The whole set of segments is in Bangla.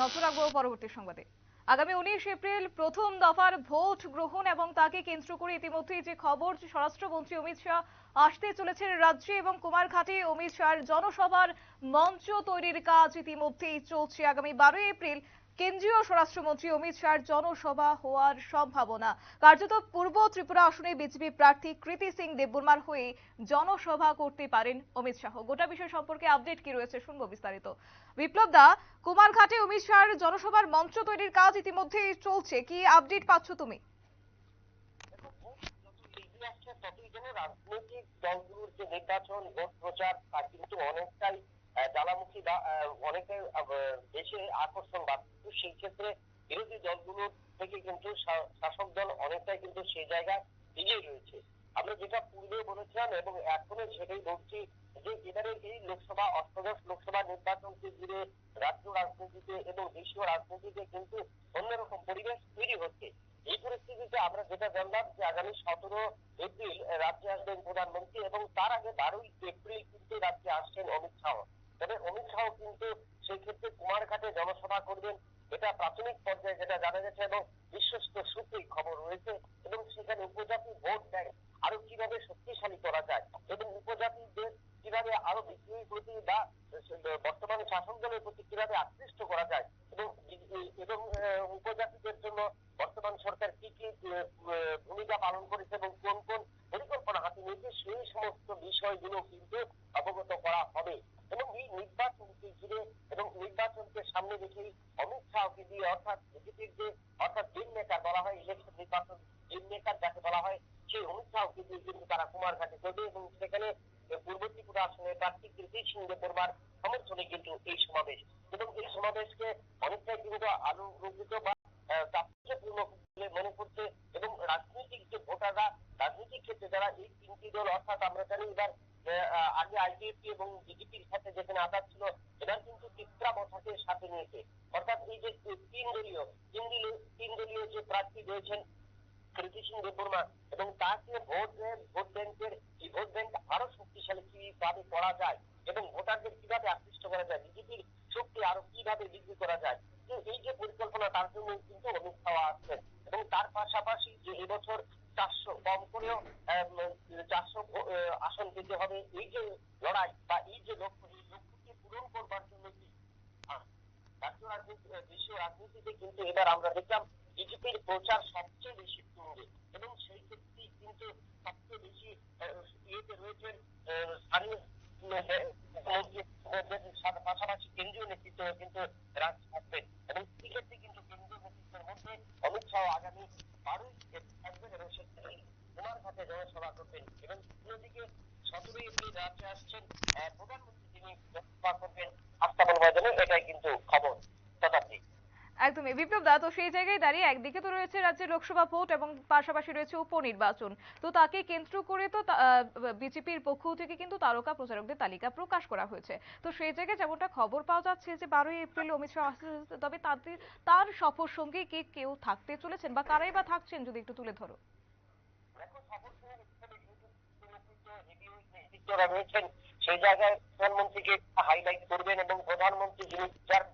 নজর রাখব পরবর্তী সংবাদে। আগামী উনিশ এপ্রিল প্রথম দফার ভোট গ্রহণ এবং তাকে কেন্দ্র করে ইতিমধ্যেই যে খবর স্বরাষ্ট্রমন্ত্রী অমিত শাহ আসতে চলেছেন রাজ্যে এবং কুমারঘাটে অমিত শাহর জনসভার মঞ্চ তৈরির কাজ ইতিমধ্যেই চলছে। আগামী বারোই এপ্রিল কেন্দ্রীয় স্বরাষ্ট্রমন্ত্রী অমিত শাহর জনসভা হওয়ার সম্ভাবনা। কার্যত পূর্ব ত্রিপুরা আসনে বিজেপি প্রার্থী কৃতি সিং দেববর্মার হয়ে জনসভা করতে পারেন অমিত শাহ। গোটা বিষয় সম্পর্কে আপডেট কি রয়েছে শুনব বিস্তারিত। বিপ্লব দা, কুমারঘাটে অমিত শাহর জনসভার মঞ্চ তৈরির কাজ ইতিমধ্যেই চলছে। কি আপডেট পাচ্ছ তুমি? রাজনৈতিক দলগুলোর যে নির্বাচন, ভোট প্রচার, তা কিন্তু অনেকটাই আহ, অনেকটাই দেশে আকর্ষণ বাড়ছে সেই ক্ষেত্রে বিরোধী দলগুলোর থেকে কিন্তু শাসক দল অনেকটাই কিন্তু সেই জায়গায় এগিয়ে রয়েছে। আমরা যেটা পূর্বে বলেছিলাম এবং এখনও সেটাই বলছি যে এবারে এই লোকসভা অষ্টাদশ লোকসভা নির্বাচনকে ঘিরে রাজ্য রাজনীতিতে এবং দেশীয় রাজনীতিতে কিন্তু অন্যরকম পরিবেশ তৈরি হচ্ছে। এই পরিস্থিতিতে আমরা যেটা জানলাম যে আগামী সতেরো এপ্রিল রাজ্যে আসবেন প্রধানমন্ত্রী এবং তার আগে বারোই এপ্রিল কিন্তু রাজ্যে আসছেন অমিত শাহ। তবে অমিত শাহ কিন্তু সেই ক্ষেত্রে কুমারঘাটে জনসভা করবেন। এটা প্রাথমিক পর্যায়ে যেটা জানা গেছে এবং বিশ্বস্ত সূত্রেই খবর রয়েছে এবং সেখানে উপজাতি ভোট ব্যাংক আরও কীভাবে শক্তিশালী করা যায় এবং উপজাতিদের কীভাবে আরও বিক্রির প্রতি বা বর্তমান শাসক দলের প্রতি কীভাবে আকৃষ্ট করা যায় এবং এবং আহ, উপজাতিদের জন্য বর্তমান সরকার কি কি আহ, আহ, ভূমিকা পালন করেছে এবং কোন কোন পরিকল্পনা হাতে নিয়েছে সেই সমস্ত বিষয়গুলো কিন্তু অবগত করা হবে এবং এই নির্বাচনকে ঘিরে এবং নির্বাচনকে সামনে রেখেই অমিত শাহকে দিয়ে অর্থাৎ বিজেপির যে অর্থাৎ দিন মেকার বলা হয় ইলেকশন নির্বাচন দিন মেকার যাকে বলা হয় সেই অমিত শাহকে দিয়ে কিন্তু তারা কুমারঘাটে করবে এবং সেখানে পূর্ব ত্রিপুরা আসনে প্রার্থী কীর্তি সিং দেববর্মার সমর্থনে কিন্তু এই সমাবেশ। এবং এই সমাবেশকে অনেকটাই কিন্তু আলোকিত বা তাৎপর্যপূর্ণ বলে মনে করছে এবং রাজনৈতিক যে ভোটাররা, রাজনৈতিক ক্ষেত্রে যারা এই তিনটি দল, অর্থাৎ আমরা জানি এবার আগে আইডিএফটি এবং বিজেপির সাথে যেখানে আঘাত ছিল, এবার কিন্তু তিপ্রা মথাকে সাথে নিয়েছে। অর্থাৎ এই যে তিন দলীয় তিন দলীয় তিন দলীয় যে প্রার্থী রয়েছেন কৃতি সিং দেববর্মা এবং তাকে ভোট ব্যাংক ভোট ব্যাংকের, এই ভোট ব্যাংক আরও শক্তিশালী কীভাবে করা যায়, এবং ভোটারদের কীভাবে আকৃষ্ট করা যায় বিজেপির শক্তি আরও কীভাবে বৃদ্ধি করা যায় এই যে পরিকল্পনা, তার জন্য কিন্তু অমিত শাহ আসছেন। এবং তার পাশাপাশি যে এবছর চারশো কম করেও চারশো আসন পেতে হবে। এই যে লড়াই বা এই যে লক্ষ্য, এই লক্ষ্যকে পূরণ করবার জন্য কি? দেশীয় রাজনীতিতে কিন্তু এবার আমরা দেখলাম বিজেপির প্রচার সবচেয়ে বেশি তুঙ্গে এবং সেই ক্ষেত্রে কিন্তু সবচেয়ে বেশি ইয়েতে রয়েছেন স্থানীয় মন্ত্রীদের পাশাপাশি কেন্দ্রীয় নেতৃত্ব কিন্তু রাজ থাকবেন এবং সেক্ষেত্রে কিন্তু কেন্দ্রীয় নেতৃত্বের মধ্যে অমিত শাহ আগামী বারোই থাকবেন এবং সেক্ষেত্রে কুমারঘাটে জনসভা করবেন এবং অন্যদিকে শতাব্দী একদমই। বিপ্লব দা, তো সেই জায়গায় দাঁড়িয়ে একদিকে তো রয়েছে রাজ্যের লোকসভা ভোট এবং পাশাপাশি রয়েছে উপনির্বাচন। তো তাকে কেন্দ্র করে তো বিজেপির পক্ষ থেকে কিন্তু তারকা প্রচারকদের তালিকা প্রকাশ করা হয়েছে। তো সেই জায়গায় যেমনটা খবর পাওয়া যাচ্ছে যে বারোই এপ্রিল অমিত শাহ আসতে, তবে তাদের, তার সফর সঙ্গে কে, কেউ থাকতে চলেছেন বা কারাই বা থাকছেন যদি একটু তুলে ধরো দেখো খবর শুনে এখানে যেহেতু নেতৃত্ব হেভি নেতৃত্বরা রয়েছেন সেই জায়গায় প্রধানমন্ত্রীকে হাইলাইট করবেন এবং প্রধানমন্ত্রী যিনি যার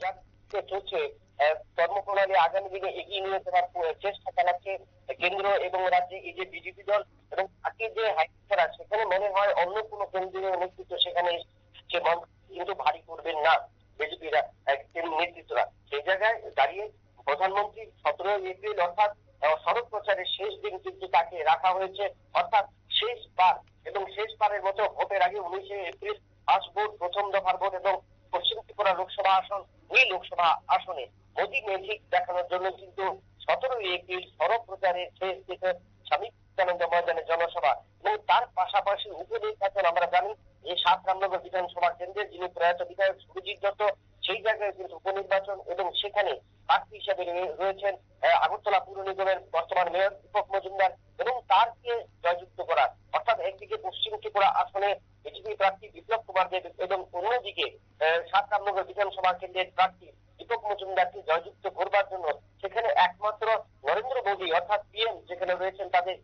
যার চলছে কর্মপ্রণালী আগামী দিনে এগিয়ে নিয়ে যাওয়ার চেষ্টা চালাচ্ছে কেন্দ্র এবং রাজ্যে এই যে বিজেপি দল এবং তাকে যে করা সেখানে মনে হয় অন্য কোনো কেন্দ্রীয় নেতৃত্ব সেখানে সে কিন্তু ভারী করবেন না বিজেপিরা নেতৃত্বরা। সেই জায়গায় দাঁড়িয়ে প্রধানমন্ত্রী সতেরো এপ্রিল অর্থাৎ সড়ক প্রচারের শেষ দিন কিন্তু তাকে রাখা হয়েছে। অর্থাৎ শেষবার এবং শেষবারের মতো ভোটের আগে উনিশে এপ্রিল ফার্স্ট ভোট, প্রথম দফার ভোট এবং পশ্চিম ত্রিপুরা লোকসভা আসন এই লোকসভা আসনে। মোদী ম্যাজিক দেখানোর জন্য কিন্তু সতেরোই এপ্রিল সড়ক প্রচারের শেষ দিকে স্বামী বিবেকানন্দ ময়দানে জনসভা। এবং তার পাশাপাশি উপনির্বাচন আমরা জানি এই সাত রামনগর বিধানসভা কেন্দ্রের যিনি প্রয়াত বিধায়ক সুরজিৎ দত্ত সেই জায়গায় কিন্তু উপনির্বাচন এবং সেখানে প্রার্থী হিসেবে রয়েছেন আগরতলা পুর নিগমের বর্তমান মেয়র দীপক মজুমদার এবং তারকে জয়যুক্ত করা অর্থাৎ একদিকে পশ্চিম ত্রিপুরা আসনে বিজেপি প্রার্থী বিপ্লব কুমার দেব এবং অন্যদিকে আহ, সাত রামনগর বিধানসভা কেন্দ্রের প্রার্থী দীপক মজুমদারকে জয়যুক্ত করবার জন্য সেখানে একমাত্র নরেন্দ্র মোদী অর্থাৎ পিএম যেখানে রয়েছেন তাদের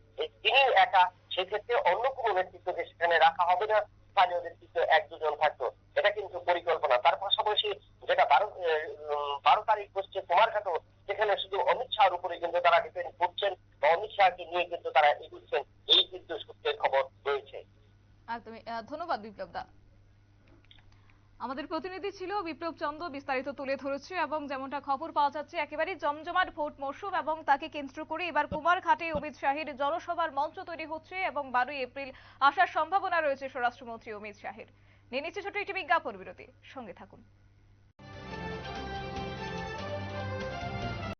তিনি একা সেক্ষেত্রে অন্য কোনো নেতৃত্বকে সেখানে রাখা হবে না। স্থানীয় নেতৃত্ব এক দুজন থাকতো। এটা কিন্তু পরিকল্পনা। তার পাশাপাশি যেটা বারো বারো তারিখ হচ্ছে কুমারঘাটও সেখানে শুধু অমিত শাহর উপরে কিন্তু তারা ডিপেন্ড করছেন বা অমিত শাহকে নিয়ে কিন্তু তারা এগুচ্ছেন এই কিন্তু সূত্রের খবর রয়েছে। ধন্যবাদ বিপ্লব দা। আমাদের প্রতিনিধি ছিল বিপ্লব চন্দ্র, বিস্তারিত তুলে ধরেছে এবং যেমনটা খবর পাওয়া যাচ্ছে, একেবারে জমজমাট ভোট মরশুম এবং তাকে কেন্দ্র করে এবার কুমারঘাটে অমিত শাহের জনসভার মঞ্চ তৈরি হচ্ছে এবং বারোই এপ্রিল আসার সম্ভাবনা রয়েছে স্বরাষ্ট্রমন্ত্রী অমিত শাহের। নিয়ে নিচ্ছে ছোট একটি বিজ্ঞাপন বিরতি, সঙ্গে থাকুন।